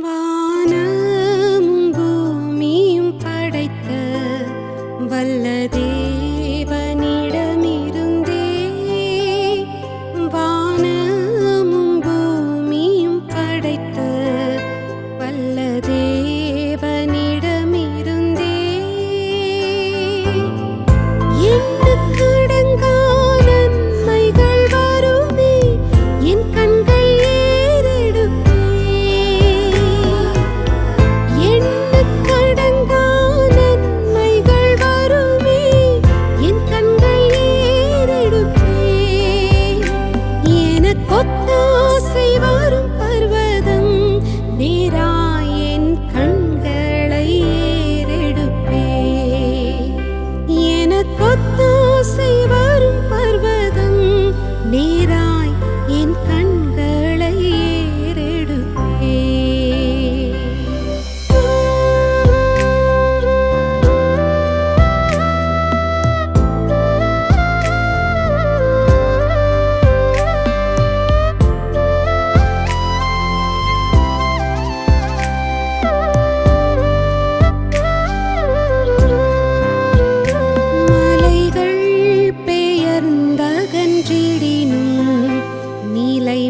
Bye.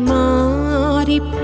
மாறிப்போ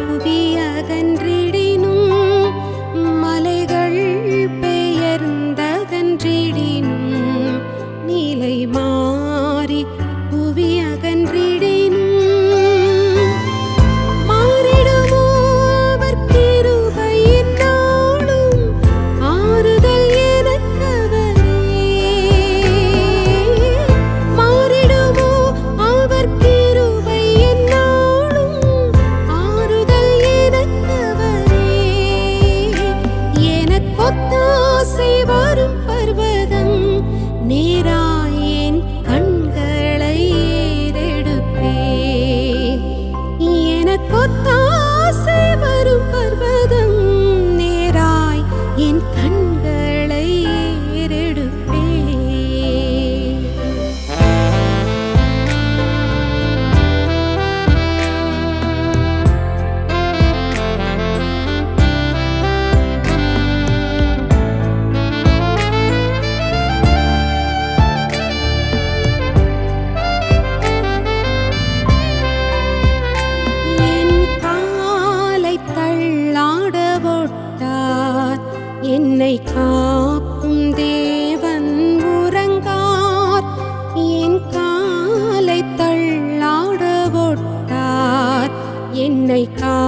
என்னை காக்கும் தேவன் உறங்கார். என் காலை தள்ளாட ஒட்டார். என்னை கா